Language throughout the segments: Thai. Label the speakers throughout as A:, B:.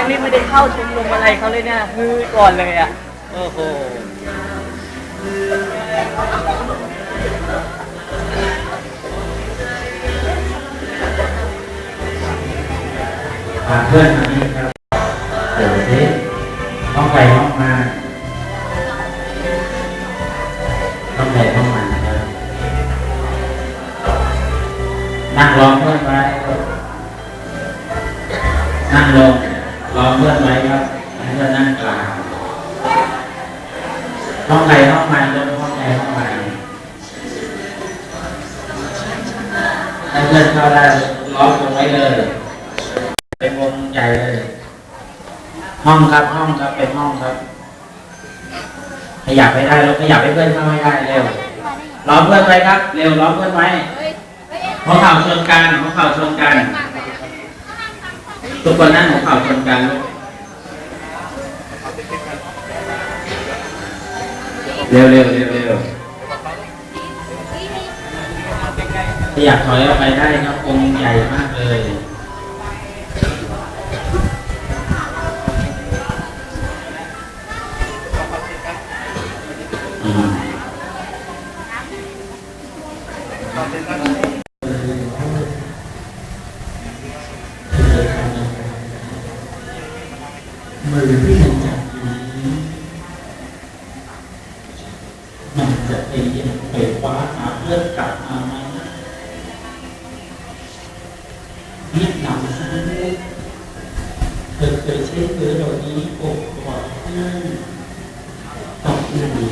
A: ยังนี่ไม่ได้เข้าชมรมอะไรเขาเลยเนี่ยคือก่อนเลยอะโอ้โหา
B: เพื่อนมานี่ครับเดี๋ยวสิต้องไปต้องมาต้องไปต้องมานะครับนั่งรอเพื่อนไว้นั่งลงื่อนไว้ครับให้เพื่อนนั่งกลางห้องใครห้องมันลงห้องใครห้องมันให้เพื่อนเข้าได้ล็อกลงไว้เลย เป็นวงใหญ่เลย ห้องครับห้องครับเป็นห้องครับ ขยับไปได้แล้วขยับให้เพื่อนเข้าไม่ได้เร็วล้อมเพื่อนไว้ครับ เร็วล้อมเพื่อนไว้หัวเข่าชนกันหัวเข่าชนกัน ทุกคนนั่งหัวเข่าชนกันลูก เร็วเร็วเร็วเร็วขยับถอยออกไปได้ครับองค์ใหญ่มากเลย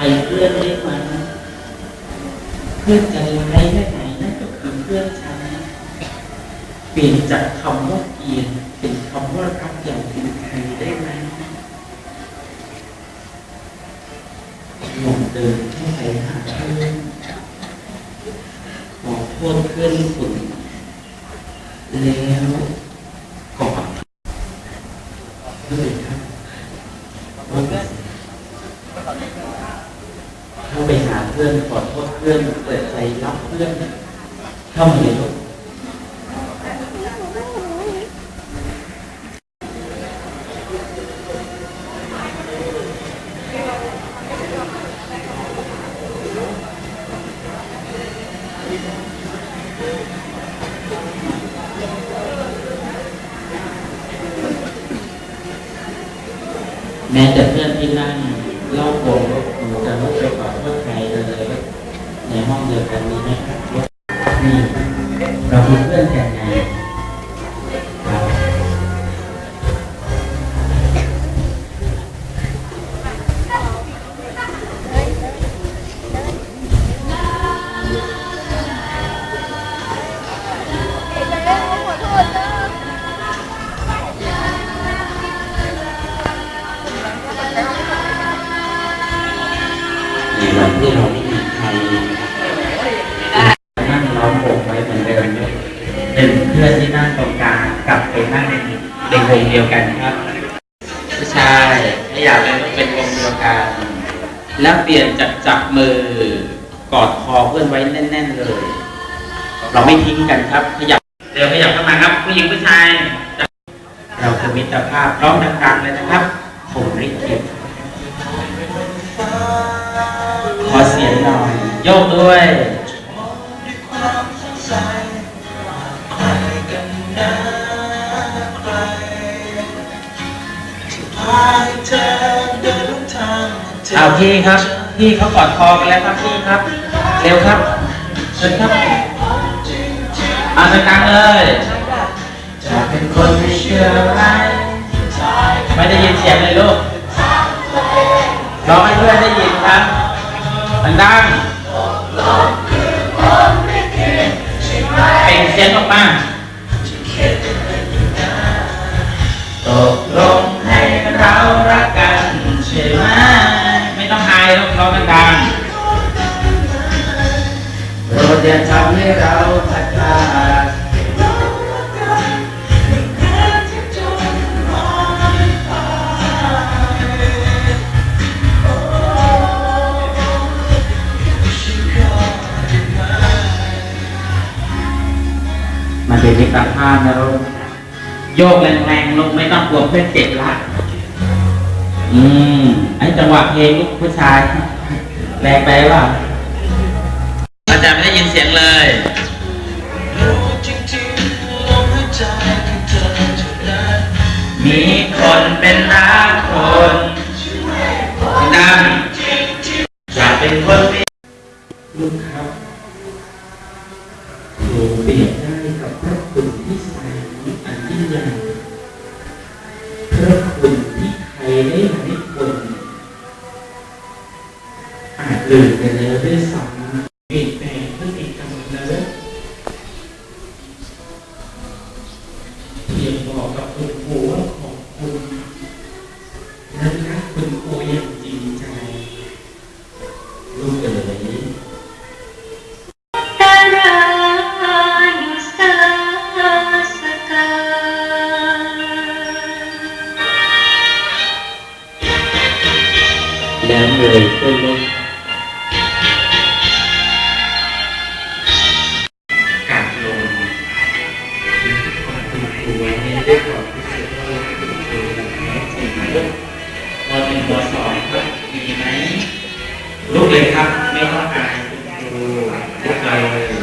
B: ให้เพื่อนได้ไหมเพื่อนจร้ายแค่ไหนนั่นก็คือเพื่อนฉันเปลี่ยนจากคำว่าเกลียดเป็นคำว่ารักอย่างจริงใจได้ไหมลองเดินเข้าไปหาเพื่อนขอโทษเพื่อนคุณแล้วกอดด้วยครับว่าเข้าไปหาเพื่อน ขอโทษเพื่อนเปิด ในห้องเดียวกันนี้นะครับนี่เราเป็นเพื่อนกันไงครับในวันที่เราไม่ วงเดียวกันครับ ผู้ชายไม่อยากเลยต้องเป็นวงเดียวกัน แล้วเปลี่ยนจากจับมือกอดคอเพื่อนไว้แน่น ๆ เลย เราไม่ทิ้งกันครับขยับเดี๋ยวขยับเข้ามาครับ ผู้หญิงผู้ชาย เราคือมิตรภาพร้องดังๆเลยนะครับผมริขิตขอเสียงหน่อยโยกด้วย พี่ครับ พี่เขากอดคอกันแล้วครับพี่ครับ เร็วครับเชิญครับอาตรงกลางเลยจะเป็นคนไม่เชื่ออะไรไม่ได้ยินเสียงเลยลูกร้องให้เพื่อนได้ยินครับดังเปล่งเสียงออกมาตก เราพัดพลามันเป็นมิตรภาพนะลูกโยกแรงๆลูกไม่ต้องกลัวเพื่อนเจ็บละอืมไอจังหวะเพลงลูกผู้ชาย แรงไปว่า แต่ไม่ได้ยินเสียงเลยมีคนเป็นรักคนดังอยากเป็นคนที่ลูกครับหนูเปรียบได้ รูได้ความที่เสียว่าคุณครูแบบแท้จริงลูกพอเป็นตัวสองครับมีไหมลูกเลยครับ ไม่ต้องอายคุณครูลูกเลย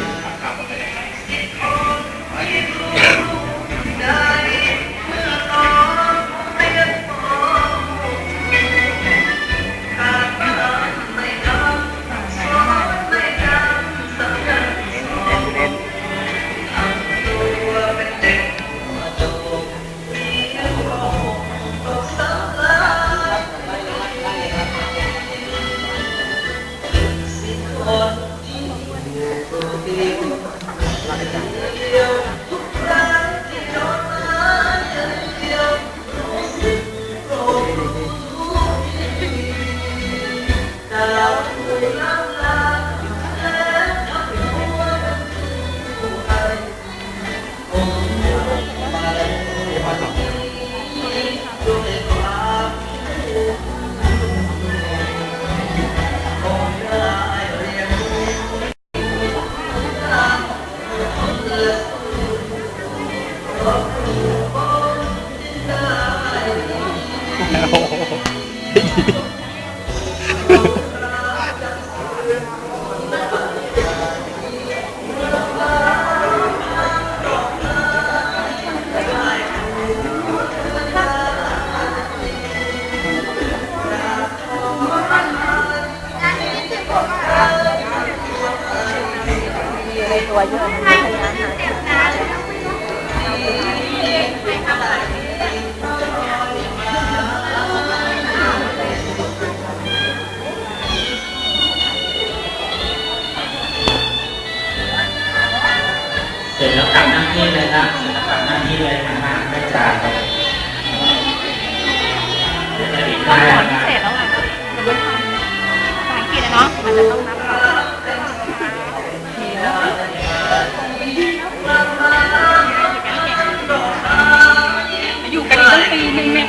B: เ